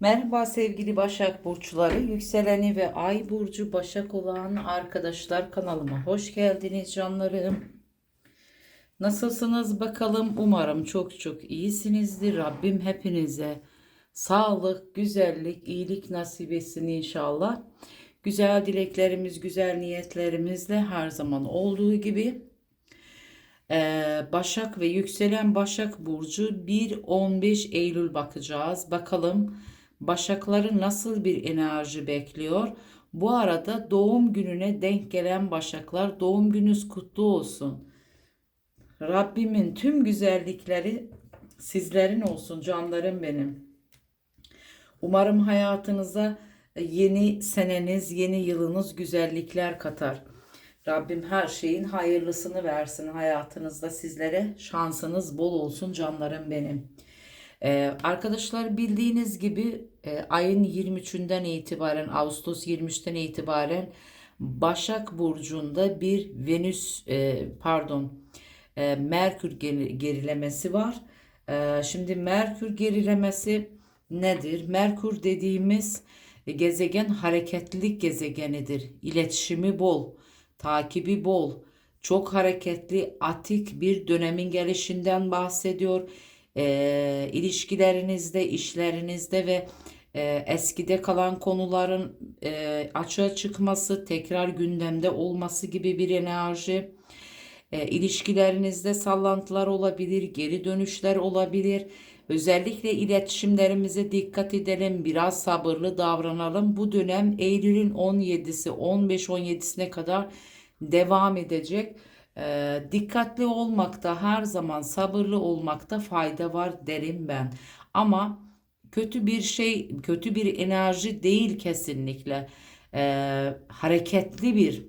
Merhaba sevgili Başak Burçları, yükseleni ve ay burcu Başak olan arkadaşlar kanalıma hoş geldiniz canlarım. Nasılsınız bakalım? Umarım çok çok iyisinizdir. Rabbim hepinize sağlık, güzellik, iyilik nasip etsin inşallah. Güzel dileklerimiz, güzel niyetlerimizle her zaman olduğu gibi ee, Başak ve yükselen Başak Burcu 1-15 Eylül bakacağız. Bakalım Başakları nasıl bir enerji bekliyor? Bu arada doğum gününe denk gelen Başaklar doğum gününüz kutlu olsun. Rabbimin tüm güzellikleri sizlerin olsun canlarım benim. Umarım hayatınıza yeni seneniz, yeni yılınız güzellikler katar. Rabbim her şeyin hayırlısını versin hayatınızda sizlere. Şansınız bol olsun canlarım benim. Ee, arkadaşlar bildiğiniz gibi e, ayın 23'ünden itibaren Ağustos 23'ten itibaren Başak Burcu'nda bir Venüs e, pardon e, Merkür geri- gerilemesi var. E, şimdi Merkür gerilemesi nedir? Merkür dediğimiz gezegen hareketlilik gezegenidir. İletişimi bol, takibi bol, çok hareketli, atik bir dönemin gelişinden bahsediyor. E, ilişkilerinizde, işlerinizde ve e, eskide kalan konuların e, açığa çıkması, tekrar gündemde olması gibi bir enerji. E, ilişkilerinizde sallantılar olabilir, geri dönüşler olabilir. Özellikle iletişimlerimize dikkat edelim, biraz sabırlı davranalım. Bu dönem Eylül'ün 17'si, 15-17'sine kadar devam edecek. E, dikkatli olmakta her zaman sabırlı olmakta fayda var derim ben. Ama kötü bir şey, kötü bir enerji değil kesinlikle. E, hareketli bir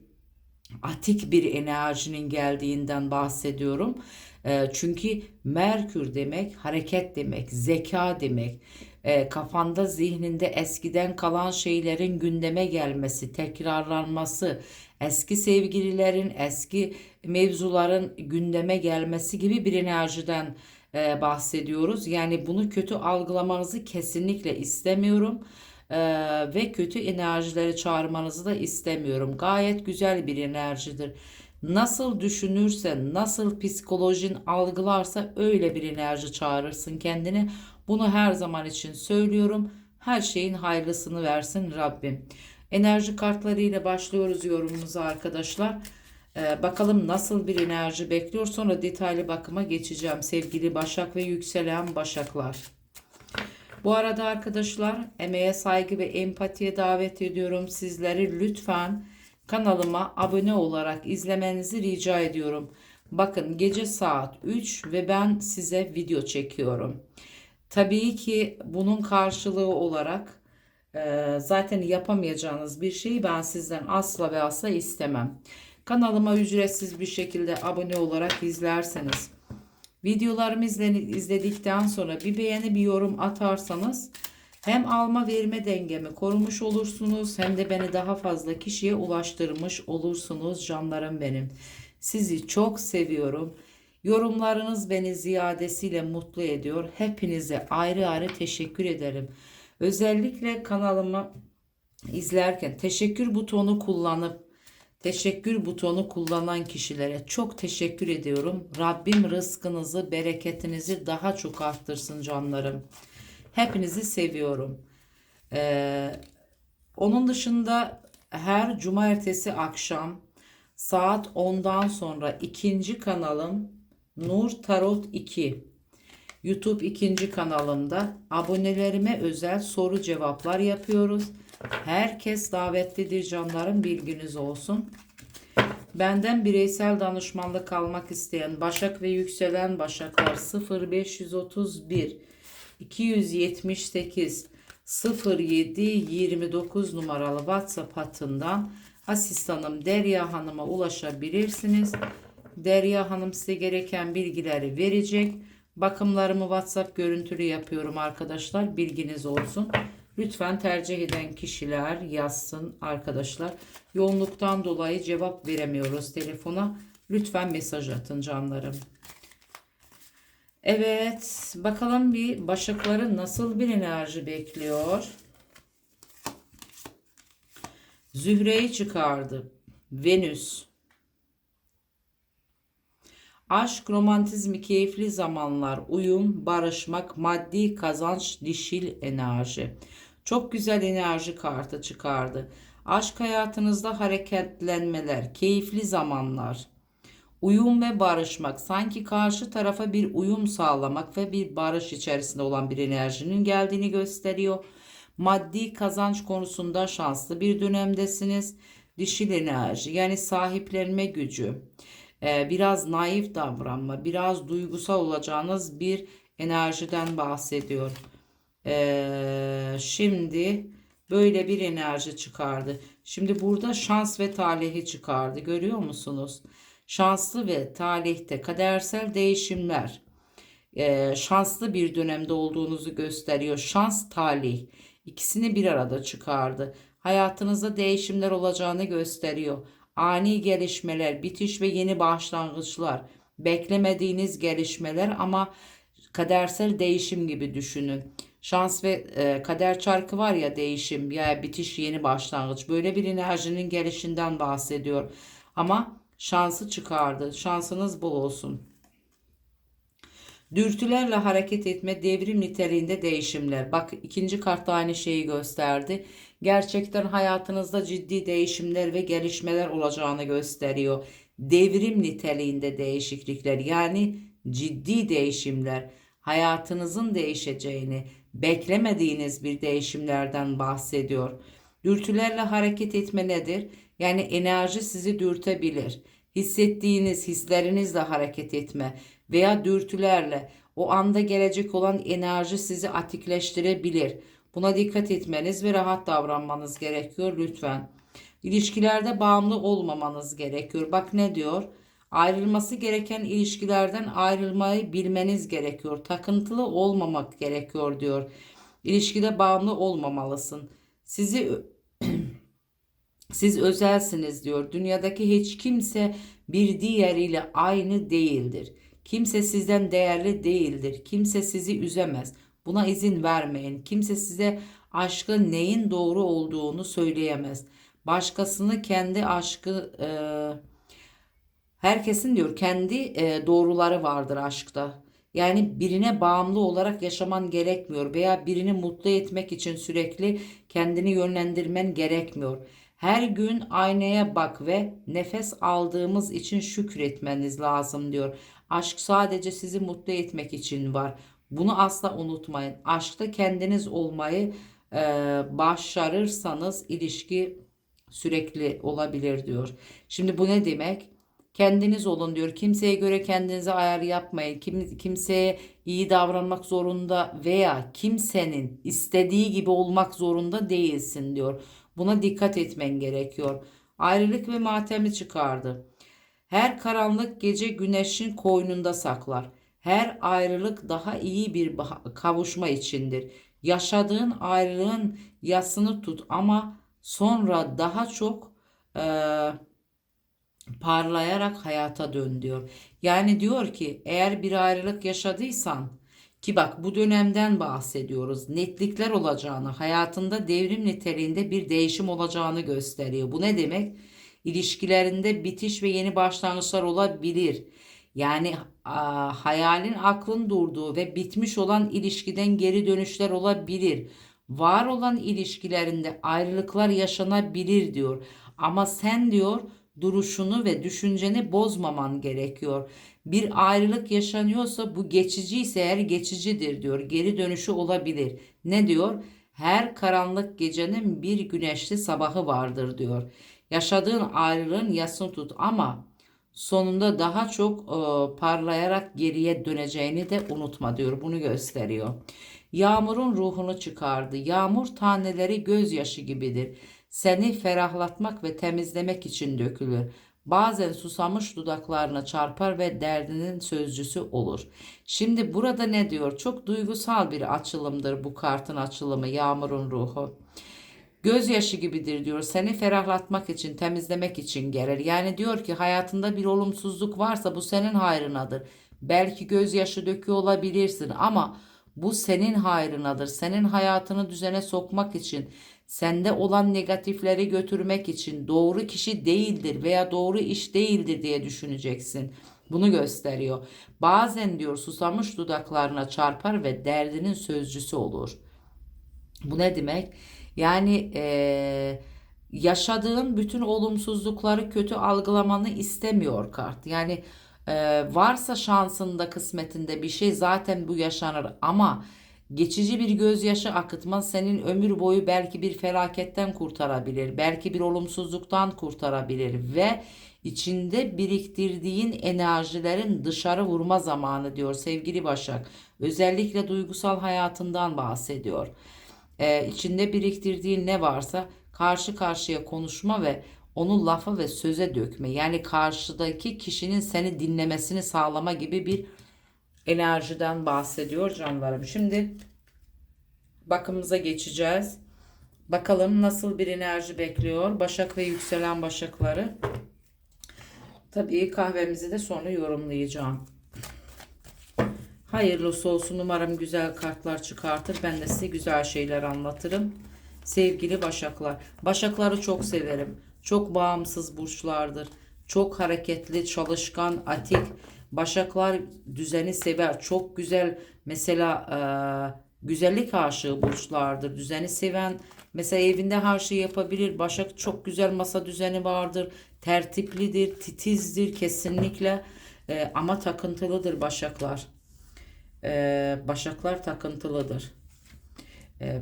atik bir enerjinin geldiğinden bahsediyorum. E, çünkü Merkür demek hareket demek, zeka demek. E, kafanda, zihninde eskiden kalan şeylerin gündeme gelmesi, tekrarlanması, eski sevgililerin, eski mevzuların gündeme gelmesi gibi bir enerjiden e, bahsediyoruz. Yani bunu kötü algılamanızı kesinlikle istemiyorum. Ee, ve kötü enerjileri çağırmanızı da istemiyorum. Gayet güzel bir enerjidir. Nasıl düşünürsen, nasıl psikolojin algılarsa öyle bir enerji çağırırsın kendini. Bunu her zaman için söylüyorum. Her şeyin hayırlısını versin Rabbim. Enerji kartlarıyla başlıyoruz yorumumuza arkadaşlar. Ee, bakalım nasıl bir enerji bekliyor. Sonra detaylı bakıma geçeceğim sevgili Başak ve yükselen Başaklar. Bu arada arkadaşlar emeğe saygı ve empatiye davet ediyorum. Sizleri lütfen kanalıma abone olarak izlemenizi rica ediyorum. Bakın gece saat 3 ve ben size video çekiyorum. Tabii ki bunun karşılığı olarak e, zaten yapamayacağınız bir şeyi ben sizden asla ve asla istemem. Kanalıma ücretsiz bir şekilde abone olarak izlerseniz Videolarımı izledikten sonra bir beğeni bir yorum atarsanız hem alma verme dengemi korumuş olursunuz hem de beni daha fazla kişiye ulaştırmış olursunuz canlarım benim. Sizi çok seviyorum. Yorumlarınız beni ziyadesiyle mutlu ediyor. Hepinize ayrı ayrı teşekkür ederim. Özellikle kanalımı izlerken teşekkür butonu kullanıp Teşekkür butonu kullanan kişilere çok teşekkür ediyorum. Rabbim rızkınızı, bereketinizi daha çok arttırsın canlarım. Hepinizi seviyorum. Ee, onun dışında her cumartesi akşam saat 10'dan sonra ikinci kanalım Nur Tarot 2. YouTube ikinci kanalımda abonelerime özel soru cevaplar yapıyoruz. Herkes davetlidir canlarım bilginiz olsun. Benden bireysel danışmanlık almak isteyen Başak ve yükselen Başaklar 0531 278 07 29 numaralı WhatsApp hattından asistanım Derya Hanım'a ulaşabilirsiniz. Derya Hanım size gereken bilgileri verecek. Bakımlarımı WhatsApp görüntülü yapıyorum arkadaşlar. Bilginiz olsun. Lütfen tercih eden kişiler yazsın arkadaşlar. Yoğunluktan dolayı cevap veremiyoruz telefona. Lütfen mesaj atın canlarım. Evet, bakalım bir Başakları nasıl bir enerji bekliyor? Zühre'yi çıkardı. Venüs. Aşk, romantizmi, keyifli zamanlar, uyum, barışmak, maddi kazanç, dişil enerji. Çok güzel enerji kartı çıkardı. Aşk hayatınızda hareketlenmeler, keyifli zamanlar, uyum ve barışmak, sanki karşı tarafa bir uyum sağlamak ve bir barış içerisinde olan bir enerjinin geldiğini gösteriyor. Maddi kazanç konusunda şanslı bir dönemdesiniz. Dişil enerji yani sahiplenme gücü, e, biraz naif davranma, biraz duygusal olacağınız bir enerjiden bahsediyor. E, şimdi böyle bir enerji çıkardı. Şimdi burada şans ve talihi çıkardı. Görüyor musunuz? Şanslı ve talihte kadersel değişimler e, şanslı bir dönemde olduğunuzu gösteriyor. Şans, talih ikisini bir arada çıkardı. Hayatınızda değişimler olacağını gösteriyor. Ani gelişmeler, bitiş ve yeni başlangıçlar, beklemediğiniz gelişmeler ama kadersel değişim gibi düşünün. Şans ve e, kader çarkı var ya değişim ya bitiş yeni başlangıç böyle bir enerjinin gelişinden bahsediyor. Ama şansı çıkardı. Şansınız bol olsun. Dürtülerle hareket etme devrim niteliğinde değişimler. Bak ikinci kartta aynı şeyi gösterdi. Gerçekten hayatınızda ciddi değişimler ve gelişmeler olacağını gösteriyor. Devrim niteliğinde değişiklikler yani ciddi değişimler hayatınızın değişeceğini, beklemediğiniz bir değişimlerden bahsediyor. Dürtülerle hareket etme nedir? Yani enerji sizi dürtebilir. Hissettiğiniz hislerinizle hareket etme veya dürtülerle o anda gelecek olan enerji sizi atikleştirebilir. Buna dikkat etmeniz ve rahat davranmanız gerekiyor lütfen. İlişkilerde bağımlı olmamanız gerekiyor. Bak ne diyor? Ayrılması gereken ilişkilerden ayrılmayı bilmeniz gerekiyor. Takıntılı olmamak gerekiyor diyor. İlişkide bağımlı olmamalısın. Sizi siz özelsiniz diyor. Dünyadaki hiç kimse bir diğeriyle aynı değildir. Kimse sizden değerli değildir. Kimse sizi üzemez. Buna izin vermeyin. Kimse size aşkın neyin doğru olduğunu söyleyemez. Başkasını kendi aşkı e, herkesin diyor kendi e, doğruları vardır aşkta. Yani birine bağımlı olarak yaşaman gerekmiyor veya birini mutlu etmek için sürekli kendini yönlendirmen gerekmiyor. Her gün aynaya bak ve nefes aldığımız için şükretmeniz lazım diyor. Aşk sadece sizi mutlu etmek için var. Bunu asla unutmayın. Aşkta kendiniz olmayı e, başarırsanız ilişki sürekli olabilir diyor. Şimdi bu ne demek? Kendiniz olun diyor. Kimseye göre kendinize ayar yapmayın. Kim, kimseye iyi davranmak zorunda veya kimsenin istediği gibi olmak zorunda değilsin diyor. Buna dikkat etmen gerekiyor. Ayrılık ve matemi çıkardı. Her karanlık gece güneşin koynunda saklar. Her ayrılık daha iyi bir kavuşma içindir. Yaşadığın ayrılığın yasını tut ama sonra daha çok e, parlayarak hayata dön diyor. Yani diyor ki eğer bir ayrılık yaşadıysan ki bak bu dönemden bahsediyoruz. Netlikler olacağını, hayatında devrim niteliğinde bir değişim olacağını gösteriyor. Bu ne demek? İlişkilerinde bitiş ve yeni başlangıçlar olabilir. Yani a, hayalin aklın durduğu ve bitmiş olan ilişkiden geri dönüşler olabilir. Var olan ilişkilerinde ayrılıklar yaşanabilir diyor. Ama sen diyor duruşunu ve düşünceni bozmaman gerekiyor. Bir ayrılık yaşanıyorsa bu geçici ise eğer geçicidir diyor. Geri dönüşü olabilir. Ne diyor? Her karanlık gecenin bir güneşli sabahı vardır diyor. Yaşadığın ayrılığın yasını tut ama sonunda daha çok e, parlayarak geriye döneceğini de unutma diyor. Bunu gösteriyor. Yağmurun ruhunu çıkardı. Yağmur taneleri gözyaşı gibidir. Seni ferahlatmak ve temizlemek için dökülür. Bazen susamış dudaklarına çarpar ve derdinin sözcüsü olur. Şimdi burada ne diyor? Çok duygusal bir açılımdır bu kartın açılımı, yağmurun ruhu. Gözyaşı gibidir diyor. Seni ferahlatmak için, temizlemek için gelir. Yani diyor ki hayatında bir olumsuzluk varsa bu senin hayrınadır. Belki gözyaşı döküyor olabilirsin ama bu senin hayrınadır. Senin hayatını düzene sokmak için, sende olan negatifleri götürmek için doğru kişi değildir veya doğru iş değildir diye düşüneceksin. Bunu gösteriyor. Bazen diyor susamış dudaklarına çarpar ve derdinin sözcüsü olur. Bu ne demek? Yani eee, yaşadığın bütün olumsuzlukları kötü algılamanı istemiyor kart. Yani eee, varsa şansında kısmetinde bir şey zaten bu yaşanır ama geçici bir gözyaşı akıtman senin ömür boyu belki bir felaketten kurtarabilir, belki bir olumsuzluktan kurtarabilir ve içinde biriktirdiğin enerjilerin dışarı vurma zamanı diyor sevgili Başak. Özellikle duygusal hayatından bahsediyor e, içinde biriktirdiğin ne varsa karşı karşıya konuşma ve onu lafa ve söze dökme. Yani karşıdaki kişinin seni dinlemesini sağlama gibi bir enerjiden bahsediyor canlarım. Şimdi bakımıza geçeceğiz. Bakalım nasıl bir enerji bekliyor Başak ve yükselen Başakları. Tabii kahvemizi de sonra yorumlayacağım. Hayırlısı olsun. Umarım güzel kartlar çıkartır. Ben de size güzel şeyler anlatırım. Sevgili Başaklar. Başakları çok severim. Çok bağımsız burçlardır. Çok hareketli, çalışkan, atik. Başaklar düzeni sever. Çok güzel mesela e, güzellik aşığı burçlardır. Düzeni seven mesela evinde her şeyi yapabilir. Başak çok güzel masa düzeni vardır. Tertiplidir, titizdir kesinlikle. E, ama takıntılıdır Başaklar e, başaklar takıntılıdır. E,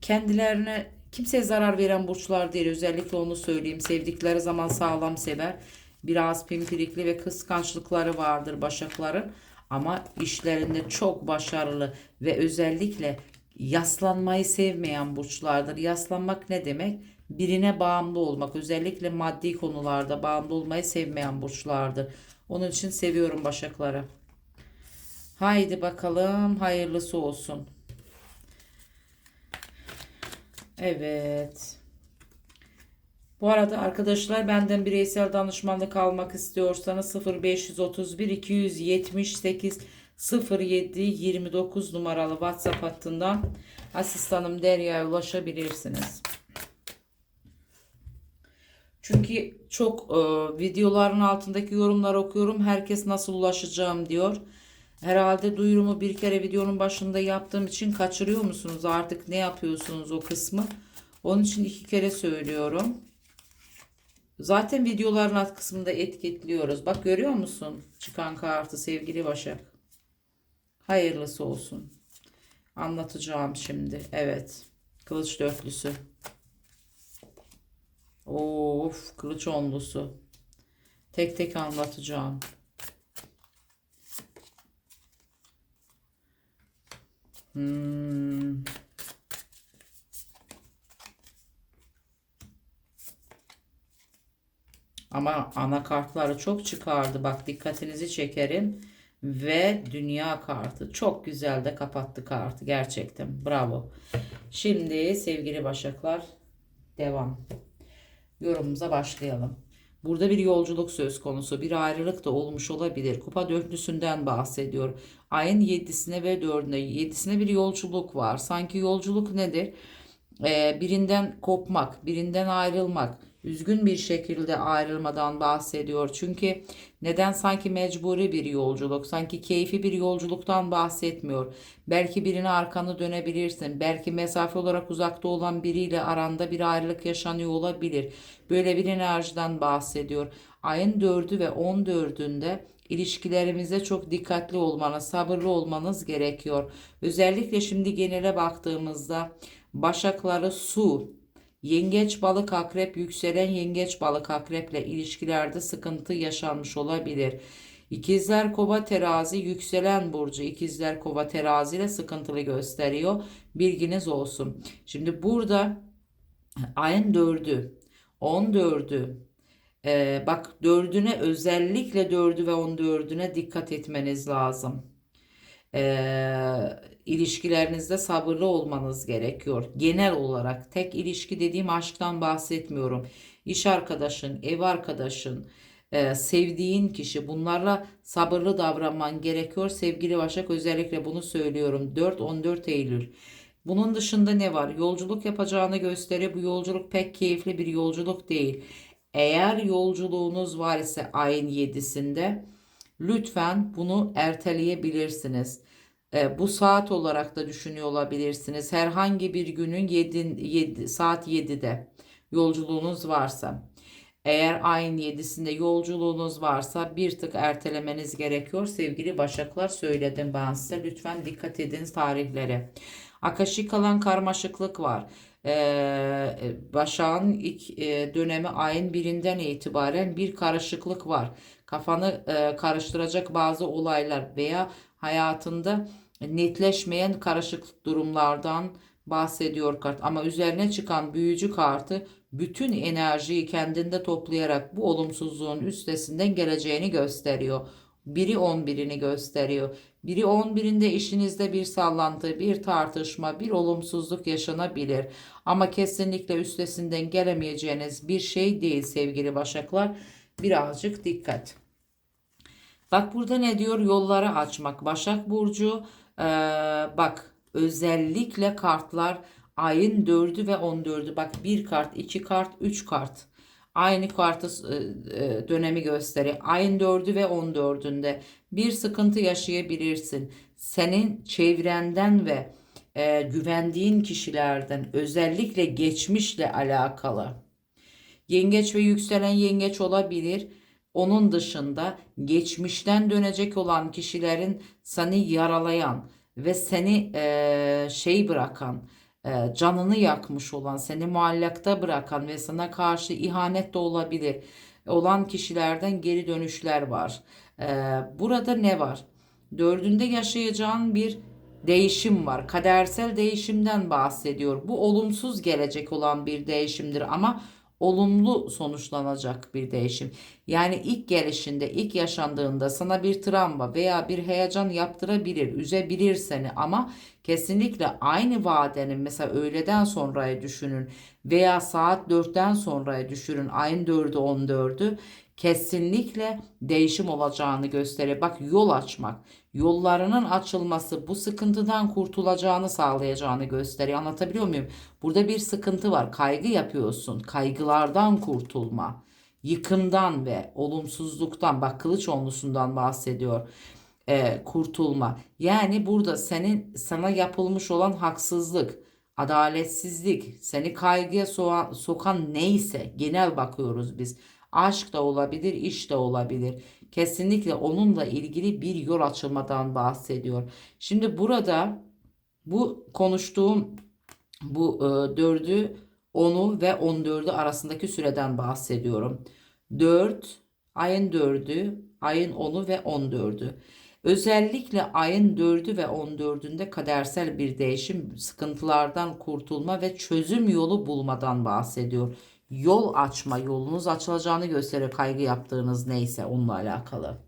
kendilerine kimseye zarar veren burçlar değil. Özellikle onu söyleyeyim. Sevdikleri zaman sağlam sever. Biraz pimpirikli ve kıskançlıkları vardır başakların. Ama işlerinde çok başarılı ve özellikle yaslanmayı sevmeyen burçlardır. Yaslanmak ne demek? Birine bağımlı olmak. Özellikle maddi konularda bağımlı olmayı sevmeyen burçlardır. Onun için seviyorum başakları. Haydi bakalım hayırlısı olsun. Evet. Bu arada arkadaşlar benden bireysel danışmanlık almak istiyorsanız 0531 278 07 29 numaralı WhatsApp hattından asistanım Derya'ya ulaşabilirsiniz. Çünkü çok e, videoların altındaki yorumlar okuyorum. Herkes nasıl ulaşacağım diyor. Herhalde duyurumu bir kere videonun başında yaptığım için kaçırıyor musunuz? Artık ne yapıyorsunuz o kısmı? Onun için iki kere söylüyorum. Zaten videoların alt kısmında etiketliyoruz. Bak görüyor musun? Çıkan kartı sevgili Başak. Hayırlısı olsun. Anlatacağım şimdi. Evet. Kılıç dörtlüsü. Of kılıç onlusu. Tek tek anlatacağım. Hmm. Ama anakartları çok çıkardı. Bak dikkatinizi çekerim. Ve dünya kartı. Çok güzel de kapattı kartı. Gerçekten. Bravo. Şimdi sevgili başaklar devam. Yorumumuza başlayalım. Burada bir yolculuk söz konusu. Bir ayrılık da olmuş olabilir. Kupa dörtlüsünden bahsediyor. Ayın yedisine ve dördüne. Yedisine bir yolculuk var. Sanki yolculuk nedir? Ee, birinden kopmak, birinden ayrılmak üzgün bir şekilde ayrılmadan bahsediyor. Çünkü neden sanki mecburi bir yolculuk, sanki keyfi bir yolculuktan bahsetmiyor. Belki birine arkanı dönebilirsin. Belki mesafe olarak uzakta olan biriyle aranda bir ayrılık yaşanıyor olabilir. Böyle bir enerjiden bahsediyor. Ayın 4'ü ve 14'ünde ilişkilerimize çok dikkatli olmanız, sabırlı olmanız gerekiyor. Özellikle şimdi genele baktığımızda başakları su, Yengeç balık akrep yükselen yengeç balık akreple ilişkilerde sıkıntı yaşanmış olabilir. İkizler kova terazi yükselen burcu ikizler kova terazi ile sıkıntılı gösteriyor. Bilginiz olsun. Şimdi burada ayın dördü, on dördü, ee, bak dördüne özellikle dördü ve on dördüne dikkat etmeniz lazım. Ee, ilişkilerinizde sabırlı olmanız gerekiyor. Genel olarak tek ilişki dediğim aşktan bahsetmiyorum. İş arkadaşın, ev arkadaşın, e, sevdiğin kişi bunlarla sabırlı davranman gerekiyor. Sevgili Başak özellikle bunu söylüyorum. 4-14 Eylül. Bunun dışında ne var? Yolculuk yapacağını gösteriyor. Bu yolculuk pek keyifli bir yolculuk değil. Eğer yolculuğunuz var ise ayın 7'sinde lütfen bunu erteleyebilirsiniz. E, bu saat olarak da düşünüyor olabilirsiniz. Herhangi bir günün 7, 7 saat 7'de yolculuğunuz varsa. Eğer ayın 7'sinde yolculuğunuz varsa bir tık ertelemeniz gerekiyor. Sevgili Başaklar söyledim ben size. Lütfen dikkat edin tarihlere. Akaşik kalan karmaşıklık var. Ee, Başak'ın ilk e, dönemi ayın birinden itibaren bir karışıklık var. Kafanı e, karıştıracak bazı olaylar veya hayatında netleşmeyen karışık durumlardan bahsediyor kart. Ama üzerine çıkan büyücü kartı bütün enerjiyi kendinde toplayarak bu olumsuzluğun üstesinden geleceğini gösteriyor. Biri 11'ini gösteriyor. Biri 11'inde işinizde bir sallantı, bir tartışma, bir olumsuzluk yaşanabilir. Ama kesinlikle üstesinden gelemeyeceğiniz bir şey değil sevgili Başaklar. Birazcık dikkat. Bak burada ne diyor? Yolları açmak. Başak Burcu eee, bak özellikle kartlar ayın 4'ü ve 14'ü. Bak bir kart, iki kart, üç kart. Aynı kartı e, e, dönemi gösteriyor. Ayın 4'ü ve 14'ünde bir sıkıntı yaşayabilirsin. Senin çevrenden ve e, güvendiğin kişilerden özellikle geçmişle alakalı. Yengeç ve yükselen yengeç olabilir. Onun dışında geçmişten dönecek olan kişilerin seni yaralayan ve seni eee, şey bırakan, eee, canını yakmış olan, seni muallakta bırakan ve sana karşı ihanet de olabilir olan kişilerden geri dönüşler var. Eee, burada ne var? Dördünde yaşayacağın bir değişim var. Kadersel değişimden bahsediyor. Bu olumsuz gelecek olan bir değişimdir ama olumlu sonuçlanacak bir değişim. Yani ilk gelişinde, ilk yaşandığında sana bir travma veya bir heyecan yaptırabilir, üzebilir seni ama kesinlikle aynı vadenin mesela öğleden sonrayı düşünün veya saat 4'ten sonrayı düşünün. Ayın 4'ü 14'ü kesinlikle değişim olacağını gösterir. Bak yol açmak, yollarının açılması bu sıkıntıdan kurtulacağını sağlayacağını gösteriyor. Anlatabiliyor muyum? Burada bir sıkıntı var. Kaygı yapıyorsun. Kaygılardan kurtulma, yıkımdan ve olumsuzluktan, bak kılıç onlusundan bahsediyor. Ee, kurtulma. Yani burada senin sana yapılmış olan haksızlık, adaletsizlik, seni kaygıya soğan- sokan neyse genel bakıyoruz biz. Aşk da olabilir, iş de olabilir. Kesinlikle onunla ilgili bir yol açılmadan bahsediyor. Şimdi burada bu konuştuğum bu e, 4'ü 10'u ve 14'ü arasındaki süreden bahsediyorum. 4, ayın 4'ü, ayın 10'u ve 14'ü. Özellikle ayın 4'ü ve 14'ünde kadersel bir değişim, sıkıntılardan kurtulma ve çözüm yolu bulmadan bahsediyor. Yol açma, yolunuz açılacağını gösterir kaygı yaptığınız neyse onunla alakalı.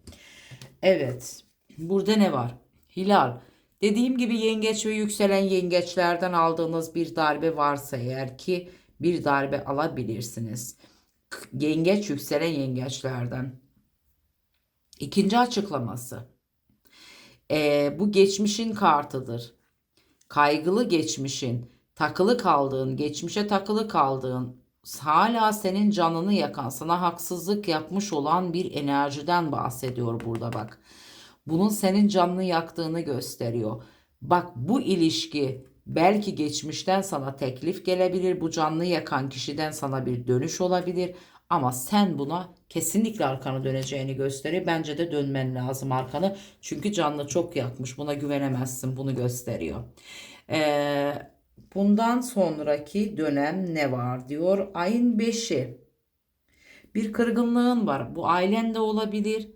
Evet. Burada ne var? Hilal. Dediğim gibi yengeç ve yükselen yengeçlerden aldığınız bir darbe varsa eğer ki bir darbe alabilirsiniz. Yengeç yükselen yengeçlerden. İkinci açıklaması. Ee, bu geçmişin kartıdır. Kaygılı geçmişin, takılı kaldığın, geçmişe takılı kaldığın, hala senin canını yakan, sana haksızlık yapmış olan bir enerjiden bahsediyor burada bak. Bunun senin canını yaktığını gösteriyor. Bak bu ilişki belki geçmişten sana teklif gelebilir. Bu canını yakan kişiden sana bir dönüş olabilir. Ama sen buna kesinlikle arkanı döneceğini gösteriyor. Bence de dönmen lazım arkanı. Çünkü canını çok yakmış. Buna güvenemezsin. Bunu gösteriyor. Ee, bundan sonraki dönem ne var diyor. Ayın 5'i. Bir kırgınlığın var. Bu ailen de olabilir.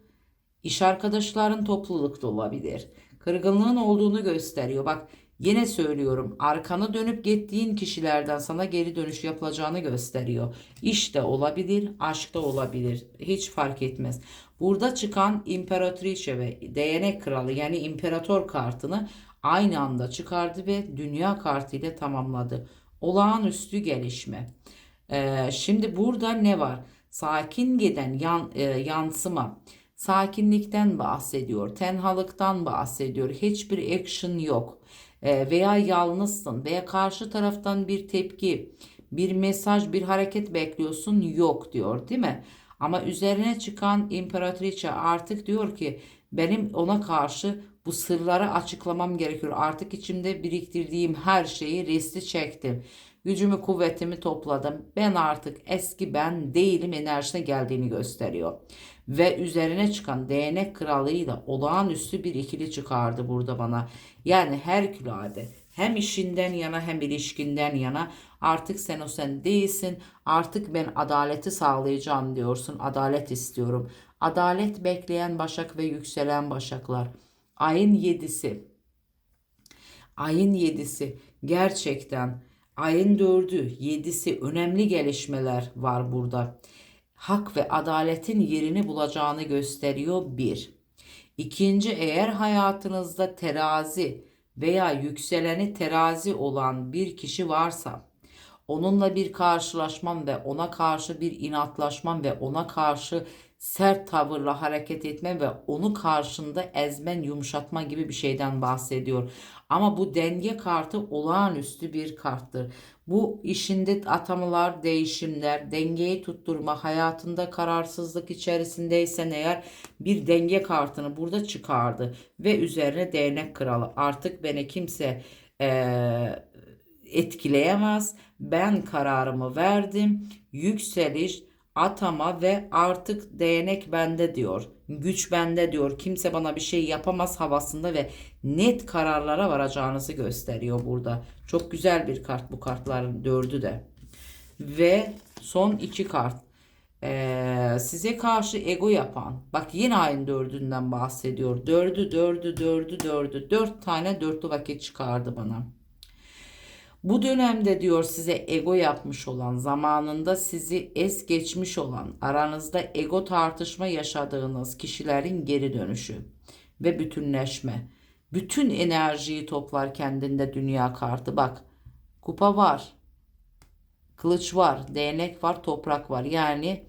İş arkadaşların toplulukta olabilir. Kırgınlığın olduğunu gösteriyor. Bak yine söylüyorum. Arkanı dönüp gittiğin kişilerden sana geri dönüş yapılacağını gösteriyor. İş de olabilir, aşk da olabilir. Hiç fark etmez. Burada çıkan imparatriçe ve değnek kralı yani imparator kartını aynı anda çıkardı ve dünya kartı ile tamamladı. Olağanüstü gelişme. Ee, şimdi burada ne var? sakin giden yan, e, yansıma, sakinlikten bahsediyor, tenhalıktan bahsediyor. Hiçbir action yok E, veya yalnızsın veya karşı taraftan bir tepki, bir mesaj, bir hareket bekliyorsun yok diyor değil mi? Ama üzerine çıkan imparatriçe artık diyor ki benim ona karşı bu sırları açıklamam gerekiyor. Artık içimde biriktirdiğim her şeyi resti çektim. Gücümü kuvvetimi topladım. Ben artık eski ben değilim enerjisine geldiğini gösteriyor. Ve üzerine çıkan değnek kralıyla olağanüstü bir ikili çıkardı burada bana. Yani Herkülade hem işinden yana hem ilişkinden yana artık sen o sen değilsin. Artık ben adaleti sağlayacağım diyorsun. Adalet istiyorum. Adalet bekleyen başak ve yükselen başaklar. Ayın yedisi. Ayın yedisi gerçekten ayın dördü yedisi önemli gelişmeler var burada. Hak ve adaletin yerini bulacağını gösteriyor bir. İkinci eğer hayatınızda terazi veya yükseleni terazi olan bir kişi varsa onunla bir karşılaşmam ve ona karşı bir inatlaşmam ve ona karşı sert tavırla hareket etme ve onu karşında ezmen yumuşatma gibi bir şeyden bahsediyor. Ama bu denge kartı olağanüstü bir karttır. Bu işinde atamalar, değişimler, dengeyi tutturma, hayatında kararsızlık içerisindeysen eğer bir denge kartını burada çıkardı ve üzerine değnek kralı. Artık beni kimse eee etkileyemez. Ben kararımı verdim. Yükseliş, atama ve artık değnek bende diyor. Güç bende diyor. Kimse bana bir şey yapamaz havasında ve net kararlara varacağınızı gösteriyor burada. Çok güzel bir kart bu kartların dördü de. Ve son iki kart. Ee, size karşı ego yapan. Bak yine aynı dördünden bahsediyor. Dördü, dördü, dördü, dördü. Dört tane dörtlü vakit çıkardı bana. Bu dönemde diyor size ego yapmış olan, zamanında sizi es geçmiş olan, aranızda ego tartışma yaşadığınız kişilerin geri dönüşü ve bütünleşme. Bütün enerjiyi toplar kendinde dünya kartı. Bak kupa var, kılıç var, değnek var, toprak var. Yani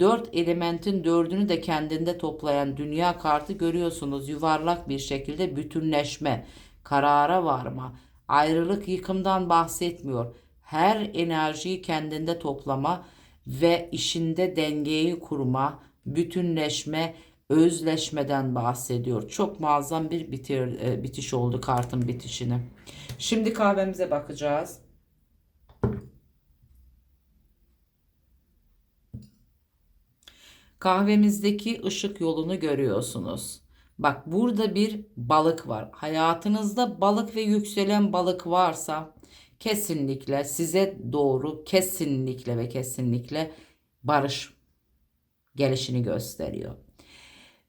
dört elementin dördünü de kendinde toplayan dünya kartı görüyorsunuz. Yuvarlak bir şekilde bütünleşme, karara varma Ayrılık yıkımdan bahsetmiyor. Her enerjiyi kendinde toplama ve işinde dengeyi kurma, bütünleşme, özleşmeden bahsediyor. Çok muazzam bir bitir, e, bitiş oldu kartın bitişini. Şimdi kahvemize bakacağız. Kahvemizdeki ışık yolunu görüyorsunuz. Bak burada bir balık var. Hayatınızda balık ve yükselen balık varsa kesinlikle size doğru kesinlikle ve kesinlikle barış gelişini gösteriyor.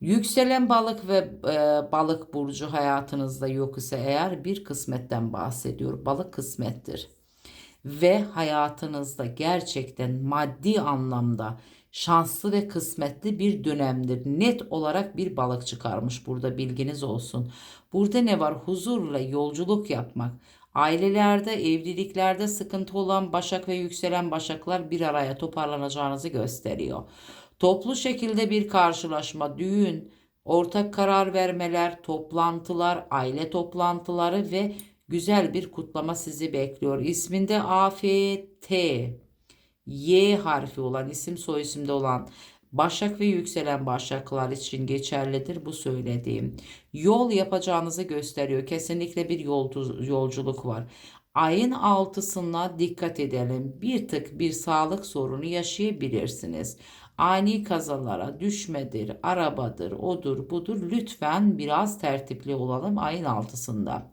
Yükselen balık ve e, balık burcu hayatınızda yok ise eğer bir kısmetten bahsediyor. Balık kısmettir. Ve hayatınızda gerçekten maddi anlamda şanslı ve kısmetli bir dönemdir. Net olarak bir balık çıkarmış burada bilginiz olsun. Burada ne var? Huzurla yolculuk yapmak. Ailelerde, evliliklerde sıkıntı olan başak ve yükselen başaklar bir araya toparlanacağınızı gösteriyor. Toplu şekilde bir karşılaşma, düğün, ortak karar vermeler, toplantılar, aile toplantıları ve güzel bir kutlama sizi bekliyor. İsminde AFT Y harfi olan isim soy isimde olan Başak ve yükselen başaklar için geçerlidir bu söylediğim. Yol yapacağınızı gösteriyor. Kesinlikle bir yolculuk var. Ayın altısına dikkat edelim. Bir tık bir sağlık sorunu yaşayabilirsiniz. Ani kazalara düşmedir, arabadır, odur, budur. Lütfen biraz tertipli olalım ayın altısında.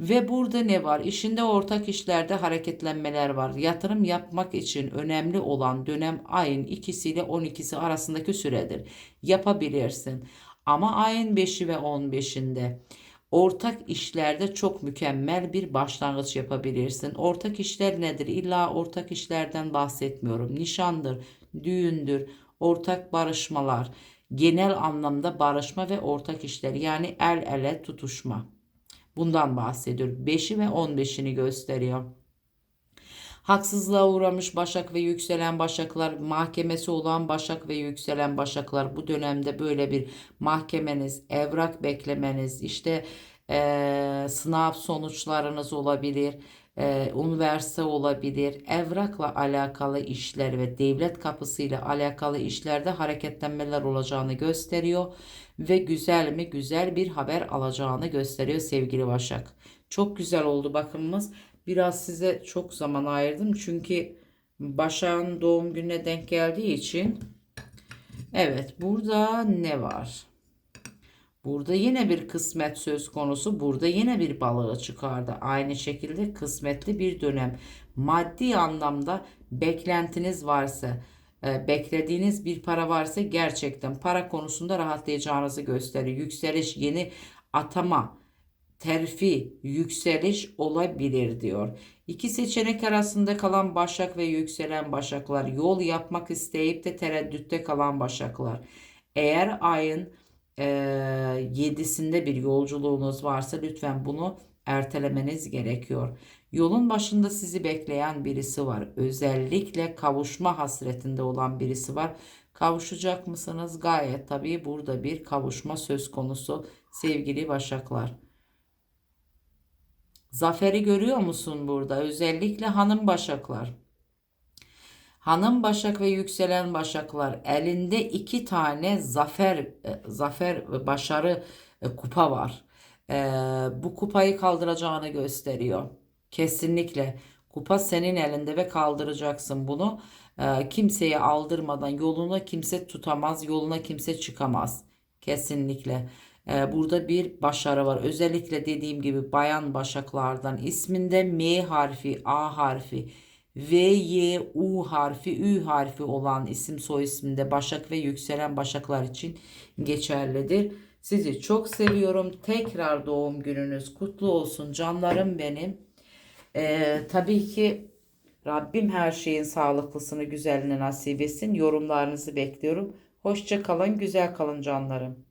Ve burada ne var? İşinde ortak işlerde hareketlenmeler var. Yatırım yapmak için önemli olan dönem ayın ikisiyle 12'si arasındaki süredir. Yapabilirsin. Ama ayın 5'i ve 15'inde ortak işlerde çok mükemmel bir başlangıç yapabilirsin. Ortak işler nedir? İlla ortak işlerden bahsetmiyorum. Nişandır, düğündür, ortak barışmalar, genel anlamda barışma ve ortak işler yani el ele tutuşma. Bundan bahsediyor. 5'i ve 15'ini gösteriyor. Haksızlığa uğramış Başak ve yükselen Başaklar, mahkemesi olan Başak ve yükselen Başaklar bu dönemde böyle bir mahkemeniz, evrak beklemeniz, işte eee, sınav sonuçlarınız olabilir, eee, üniversite olabilir, evrakla alakalı işler ve devlet kapısıyla alakalı işlerde hareketlenmeler olacağını gösteriyor ve güzel mi güzel bir haber alacağını gösteriyor sevgili Başak. Çok güzel oldu bakımımız. Biraz size çok zaman ayırdım çünkü Başak'ın doğum gününe denk geldiği için. Evet, burada ne var? Burada yine bir kısmet söz konusu. Burada yine bir balığı çıkardı. Aynı şekilde kısmetli bir dönem. Maddi anlamda beklentiniz varsa, beklediğiniz bir para varsa gerçekten para konusunda rahatlayacağınızı gösteriyor. Yükseliş, yeni atama, terfi, yükseliş olabilir diyor. İki seçenek arasında kalan başak ve yükselen başaklar, yol yapmak isteyip de tereddütte kalan başaklar. Eğer ayın eee, yedisinde bir yolculuğunuz varsa lütfen bunu ertelemeniz gerekiyor. Yolun başında sizi bekleyen birisi var. Özellikle kavuşma hasretinde olan birisi var. Kavuşacak mısınız? Gayet tabii burada bir kavuşma söz konusu sevgili başaklar. Zaferi görüyor musun burada? Özellikle hanım başaklar. Hanım başak ve yükselen başaklar elinde iki tane zafer e, zafer başarı e, kupa var. E, bu kupayı kaldıracağını gösteriyor. Kesinlikle kupa senin elinde ve kaldıracaksın bunu. E, kimseye aldırmadan yoluna kimse tutamaz, yoluna kimse çıkamaz. Kesinlikle. E, burada bir başarı var. Özellikle dediğim gibi bayan başaklardan isminde M harfi, A harfi V, Y, U harfi, Ü harfi olan isim soy isminde Başak ve yükselen Başaklar için geçerlidir. Sizi çok seviyorum. Tekrar doğum gününüz kutlu olsun canlarım benim. Ee, tabii ki Rabbim her şeyin sağlıklısını, güzelini nasip etsin. Yorumlarınızı bekliyorum. Hoşça kalın, güzel kalın canlarım.